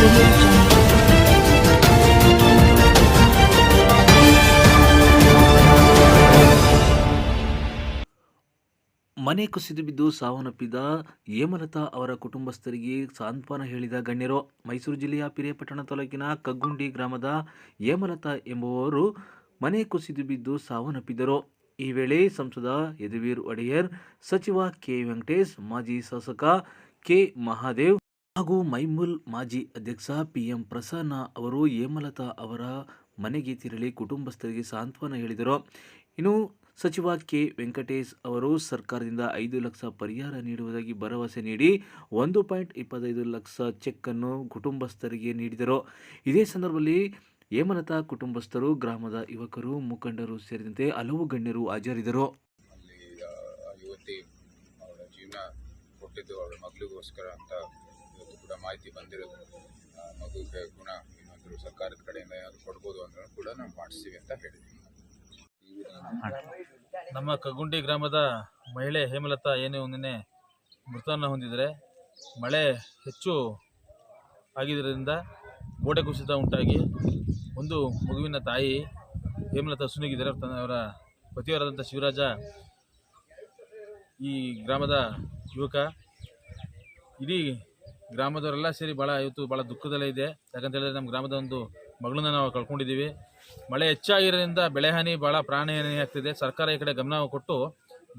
ಮನೆ ಕುಸಿದು ಬಿದ್ದು ಸಾವನ್ನಪ್ಪಿದ ಹೇಮಲತಾ ಅವರ ಕುಟುಂಬಸ್ಥರಿಗೆ ಸಾಂತ್ವನ ಹೇಳಿದ ಗಣ್ಯರು. ಮೈಸೂರು ಜಿಲ್ಲೆಯ ಪಿರೇಪಟ್ಟಣ ತಾಲೂಕಿನ ಕಗ್ಗುಂಡಿ ಗ್ರಾಮದ ಹೇಮಲತಾ ಎಂಬುವವರು ಮನೆ ಕುಸಿದು ಬಿದ್ದು ಸಾವನ್ನಪ್ಪಿದರು ಈ ವೇಳೆ ಸಂಸದ ಯದುವೀರ್ ಒಡೆಯರ್, ಸಚಿವ ಕೆ ವೆಂಕಟೇಶ್, ಮಾಜಿ ಶಾಸಕ ಕೆ ಮಹಾದೇವ್ ಹಾಗೂ ಮೈಮುಲ್ ಮಾಜಿ ಅಧ್ಯಕ್ಷ ಪಿಎಂ ಪ್ರಸನ್ನ ಅವರು ಹೇಮಲತಾ ಅವರ ಮನೆಗೆ ತೆರಳಿ ಕುಟುಂಬಸ್ಥರಿಗೆ ಸಾಂತ್ವನ ಹೇಳಿದರು. ಇನ್ನು ಸಚಿವ ಕೆ. ವೆಂಕಟೇಶ್ ಅವರು ಸರ್ಕಾರದಿಂದ ಐದು ಲಕ್ಷ ಪರಿಹಾರ ನೀಡುವುದಾಗಿ ಭರವಸೆ ನೀಡಿ ಒಂದು ಪಾಯಿಂಟ್ ಇಪ್ಪತ್ತೈದು ಲಕ್ಷ ಚೆಕ್ ಅನ್ನು ಕುಟುಂಬಸ್ಥರಿಗೆ ನೀಡಿದರು. ಇದೇ ಸಂದರ್ಭದಲ್ಲಿ ಹೇಮಲತಾ ಕುಟುಂಬಸ್ಥರು, ಗ್ರಾಮದ ಯುವಕರು, ಮುಖಂಡರು ಸೇರಿದಂತೆ ಹಲವು ಗಣ್ಯರು ಹಾಜರಿದ್ದರು. ಕೊಟ್ಟಿದ್ದು ಅವಳ ಮಗಳಿಗೋಸ್ಕರ ಅಂತ ಇವತ್ತು ಕೂಡ ಮಾಹಿತಿ ಬಂದಿರೋದು. ಮಗುಗೆ ಗುಣ ಏನಾದರೂ ಸರ್ಕಾರದ ಕಡೆಯಿಂದ ಏನಾದರೂ ಕೊಡ್ಬೋದು ಅಂದ್ರೆ ಕೂಡ ನಾವು ಮಾಡಿಸ್ತೀವಿ ಅಂತ ಹೇಳಿದ್ದೀವಿ ನಮ್ಮ ಕಗುಂಡಿ ಗ್ರಾಮದ ಮಹಿಳೆ ಹೇಮಲತಾ ಏನೇ ಒಂದನೇ ಮೃತನ ಹೊಂದಿದರೆ ಮಳೆ ಹೆಚ್ಚು ಆಗಿದ್ದರಿಂದ ಗೋಡೆ ಕುಸಿತ ಉಂಟಾಗಿ ಒಂದು ಮಗುವಿನ ತಾಯಿ ಹೇಮಲತಾ ಸುನಿಗಿದ್ದಾರೆ ತನ್ನ ಅವರ ಪತಿಯವರಾದಂಥ ಶಿವರಾಜ ಈ ಗ್ರಾಮದ ಯುವಕ. ಇಡೀ ಗ್ರಾಮದವರೆಲ್ಲ ಸೇರಿ ಭಾಳ ಇವತ್ತು ಭಾಳ ದುಃಖದಲ್ಲೇ ಇದೆ. ಯಾಕಂತ ಹೇಳಿದ್ರೆ ನಮ್ಮ ಗ್ರಾಮದ ಒಂದು ಮಗಳನ್ನ ನಾವು ಕಳ್ಕೊಂಡಿದ್ದೀವಿ. ಮಳೆ ಹೆಚ್ಚಾಗಿರೋದ್ರಿಂದ ಬೆಳೆ ಹಾನಿ ಭಾಳ ಪ್ರಾಣ ಹಾನಿ ಆಗ್ತಿದೆ. ಸರ್ಕಾರ ಈ ಕಡೆ ಗಮನ ಕೊಟ್ಟು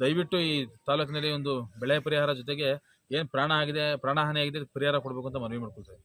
ದಯವಿಟ್ಟು ಈ ತಾಲೂಕಿನಲ್ಲಿ ಒಂದು ಬೆಳೆ ಪರಿಹಾರ ಜೊತೆಗೆ ಏನು ಪ್ರಾಣ ಆಗಿದೆ, ಪ್ರಾಣ ಹಾನಿ ಆಗಿದೆ, ಪರಿಹಾರ ಕೊಡಬೇಕು ಅಂತ ಮನವಿ ಮಾಡ್ಕೊಳ್ತೇವೆ